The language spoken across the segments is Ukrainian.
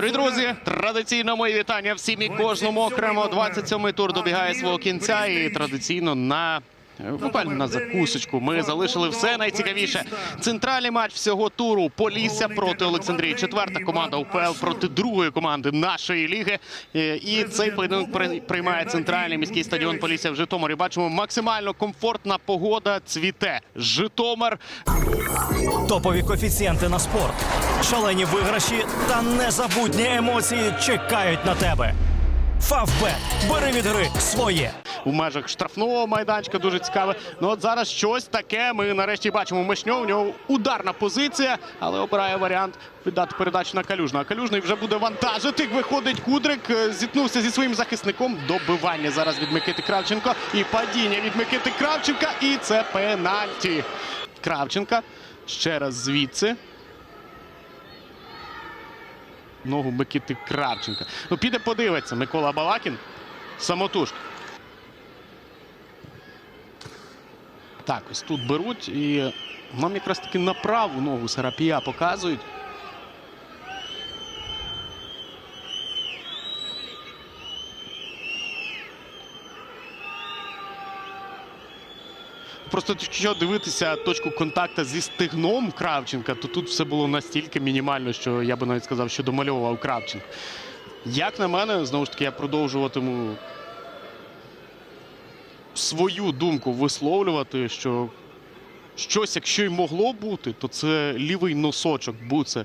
Дорогі друзі, традиційно мої вітання всім і кожному окремо. 27-й тур добігає свого кінця, і традиційно на буквально на закусочку ми залишили все найцікавіше. Центральний матч всього туру Полісся проти Олександрії. Четверта команда УПЛ проти другої команди нашої ліги. Е, І цей поєдинок приймає центральний міський стадіон Полісся в Житомирі. Бачимо максимально комфортна погода. Цвіте Житомир. Топові коефіцієнти на спорт, шалені виграші та незабутні емоції чекають на тебе. Фавбет. Бери від гри своє. у межах штрафного майданчика. Дуже цікаве. Ну от зараз щось таке. Ми нарешті бачимо Мишньов. У нього ударна позиція, але обирає варіант віддати передачу на Калюжна. А Калюжний вже буде вантажити. Виходить Кудрик, е, зіткнувся зі своїм захисником. Добивання зараз від Микити Кравченко. І падіння від Микити Кравченка. І це пенальті. Кравченка ще раз звідси. Ногу Микити Кравченка. Ну, піде подивиться Микола Балакін. Самотужки. Так, ось тут беруть і нам якраз таки на праву ногу Сарапія показують. Просто якщо дивитися точку контакту зі стегном Кравченка, то тут все було настільки мінімально, що я би навіть сказав, що домальовував Кравченко. Як на мене, знову ж таки, я продовжуватиму свою думку висловлювати, що щось, якщо й могло бути, то це лівий носочок буце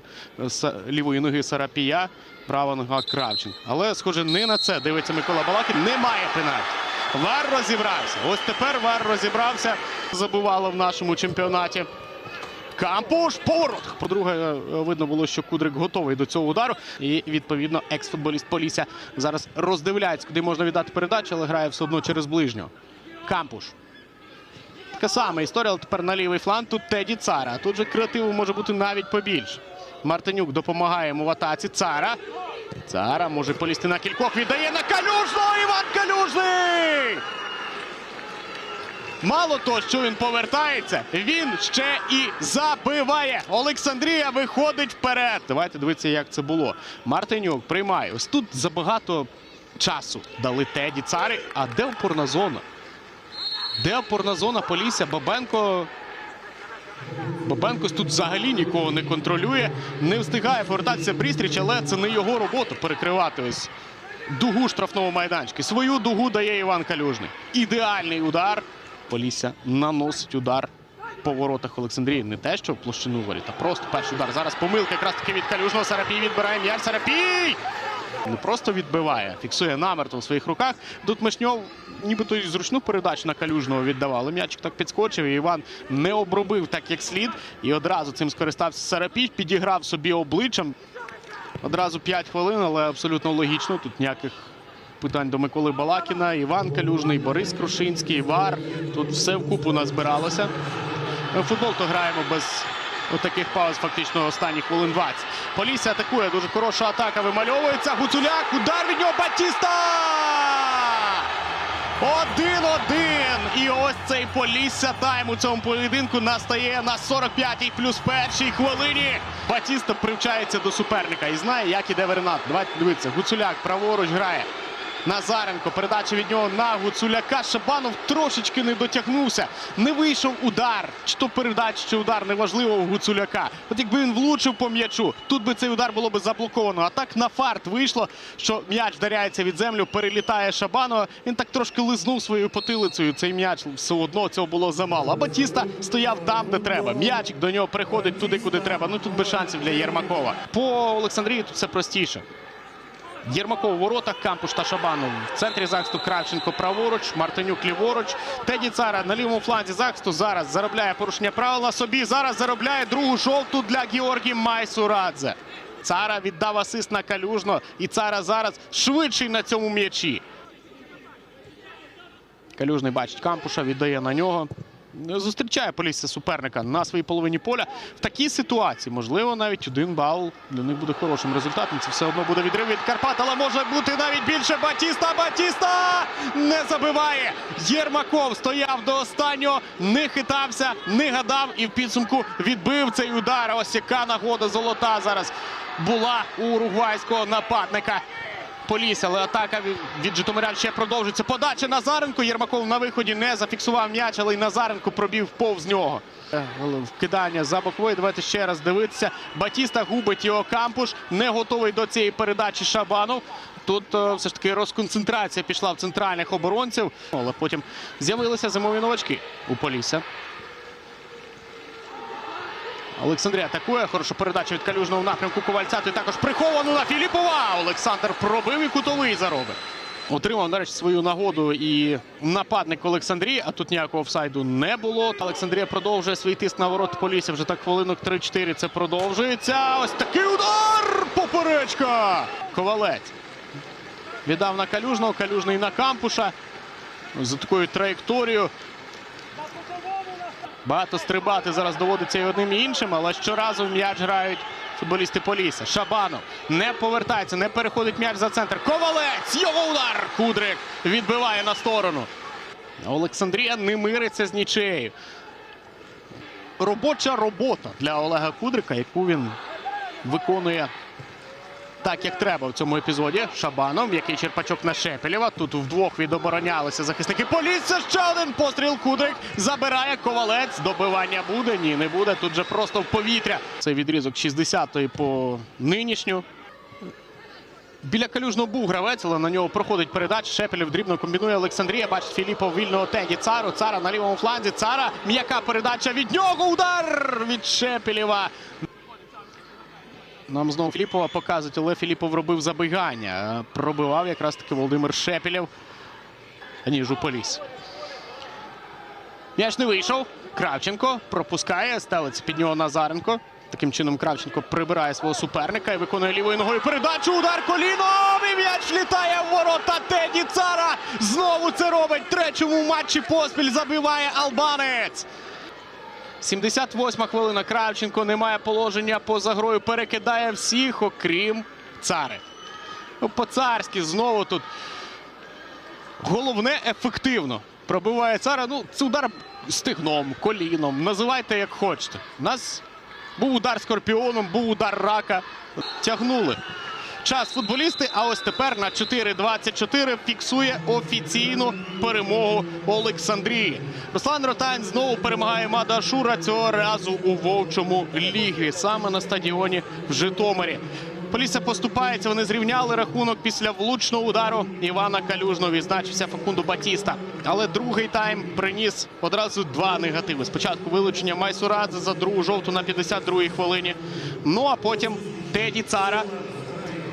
лівої ноги Сарапія, права нога Кравченка. Але, схоже, не на це дивиться Микола Балакін. Немає пенальті. Вар розібрався. Ось тепер Вар розібрався. Забувало в нашому чемпіонаті. Кампуш поворот. По-друге, е, видно було, що Кудрик готовий до цього удару. І відповідно екс-футболіст Полісся зараз роздивляється, куди можна віддати передачу, але грає все одно через ближнього. Кампуш. Така сама історія, але тепер на лівий фланг. Тут Теді Цара. Тут же креативу може бути навіть побільше. Мартинюк допомагає йому в атаці. Цара. Цара може полізти на кількох. Віддає на Калюжного. Іван Калюжний! Мало того, що він повертається, він ще і забиває. Олександрія виходить вперед. Давайте дивитися, як це було. Мартинюк приймає. Ось тут забагато часу дали Теді Цари. А де опорна зона? Де опорна зона Полісся? Бабенко. Бабенко тут взагалі нікого не контролює. Не встигає повертатися Брістріч, але це не його робота перекривати ось дугу штрафного майданчика. Свою дугу дає Іван Калюжний. Ідеальний удар. Полісся наносить удар по воротах Олександрії. Не те, що в площину воріт, а просто перший удар. Зараз помилка якраз таки від Калюжного. Сарапій відбирає м'яч. Сарапій! Не просто відбиває, фіксує намертво в своїх руках. Тут Мишньов нібито й зручну передачу на Калюжного віддавав. Але м'ячик так підскочив. І Іван не обробив так, як слід. І одразу цим скористався Сарапій, підіграв собі обличчям. Одразу 5 хвилин, але абсолютно логічно. Тут ніяких питань до Миколи Балакіна, Іван Калюжний, Борис Крушинський, Вар. Тут все вкупу назбиралося. Ми футбол то граємо без таких пауз, фактично останні хвилин 20. Полісся атакує. Дуже хороша атака вимальовується. Гуцуляк. Удар від нього Батіста! Один-один. І ось цей Полісся тайм у цьому поєдинку настає на 45-й плюс першій хвилині. Батіста привчається до суперника і знає, як іде Вернат. Давайте дивитися. Гуцуляк праворуч грає. Назаренко. Передача від нього на Гуцуляка. Шабанов трошечки не дотягнувся. Не вийшов удар. Чи то передача, чи удар неважливо у Гуцуляка. От якби він влучив по м'ячу, тут би цей удар було би заблоковано. А так на фарт вийшло, що м'яч вдаряється від землю, перелітає Шабанова. Він так трошки лизнув своєю потилицею. Цей м'яч все одно цього було замало. А Батіста стояв там, де треба. М'ячик до нього приходить туди, куди треба. Ну тут без шансів для Єрмакова. По Олександрії тут все простіше. Єрмаков у воротах, Кампуш та Шабанов. В центрі захисту Кравченко праворуч, Мартинюк ліворуч. Теді Цара на лівому фланзі захисту зараз заробляє порушення правил на собі. Зараз заробляє другу жовту для Георгії Майсурадзе. Цара віддав асист на Калюжно. І Цара зараз швидший на цьому м'ячі. Калюжний бачить Кампуша, віддає на нього. Зустрічає Полісся суперника на своїй половині поля. В такій ситуації, можливо, навіть один бал для них буде хорошим результатом. Це все одно буде відрив від Карпат, але може бути навіть більше. Батіста! Батіста! Не забиває! Єрмаков стояв до останнього, не хитався, не гадав і в підсумку відбив цей удар. Ось яка нагода золота зараз була у уругвайського нападника. Поліс, але атака від, Житомирян ще продовжується. Подача Назаренко. Єрмаков на виході не зафіксував м'яч, але й Назаренко пробів повз нього. Е, Вкидання за бокової. Давайте ще раз дивитися. Батіста губить його кампуш. Не готовий до цієї передачі Шабанов. Тут е, все ж таки розконцентрація пішла в центральних оборонців. Але потім з'явилися зимові новачки у Полісся. Олександрія атакує. Хороша передача від калюжного напрямку Ковальця. Той також приховану на Філіпова. Олександр пробив і кутовий заробив. Отримав нарешті свою нагоду і нападник Олександрії, а тут ніякого офсайду не було. Олександрія продовжує свій тиск на ворот Полісся. Вже так хвилинок 3-4 це продовжується. Ось такий удар! Поперечка! Ковалець. Віддав на калюжного, калюжний на кампуша. За такою траєкторією. Багато стрибати зараз доводиться і одним і іншим, але щоразу в м'яч грають футболісти Полісся. Шабанов не повертається, не переходить м'яч за центр. Ковалець! Його удар! Кудрик відбиває на сторону. Олександрія не мириться з нічею. Робоча робота для Олега Кудрика, яку він виконує так, як треба в цьому епізоді. Шабанов, який черпачок на Шепелєва. Тут вдвох відоборонялися захисники Полісся. Ще один постріл. Кудрик забирає ковалець. Добивання буде? Ні, не буде. Тут же просто в повітря. Це відрізок 60-ї по нинішню. Біля калюжного був гравець, але на нього проходить передача. Шепелєв дрібно комбінує Олександрія. Бачить Філіпов вільного теді Цару. Цара на лівому фланзі. Цара. М'яка передача від нього. Удар від Шепелєва. Нам знову Філіпова показують, але Філіпов робив забігання. Пробивав якраз таки Володимир Шепелєв. Ні, Жуполіс. М'яч не вийшов. Кравченко пропускає. Стелиться під нього Назаренко. Таким чином Кравченко прибирає свого суперника і виконує лівою ногою передачу. Удар коліном. І м'яч літає в ворота. Теді Цара знову це робить. Третьому матчі поспіль забиває албанець. 78 хвилина. Кравченко не має положення поза грою. Перекидає всіх, окрім цари. Ну, По-царськи знову тут. Головне ефективно. Пробиває цара. Ну, це удар стигном, коліном. Називайте як хочете. У нас був удар скорпіоном, був удар рака. Тягнули. Час футболісти, а ось тепер на 4.24 фіксує офіційну перемогу Олександрії. Руслан Ротань знову перемагає Мада Шура цього разу у вовчому лігві, саме на стадіоні в Житомирі. Полісся поступається. Вони зрівняли рахунок після влучного удару Івана Калюжного. Відзначився Факунду Батіста. Але другий тайм приніс одразу два негативи. Спочатку вилучення Майсурадзе за другу жовту на 52-й хвилині. Ну а потім Теді Цара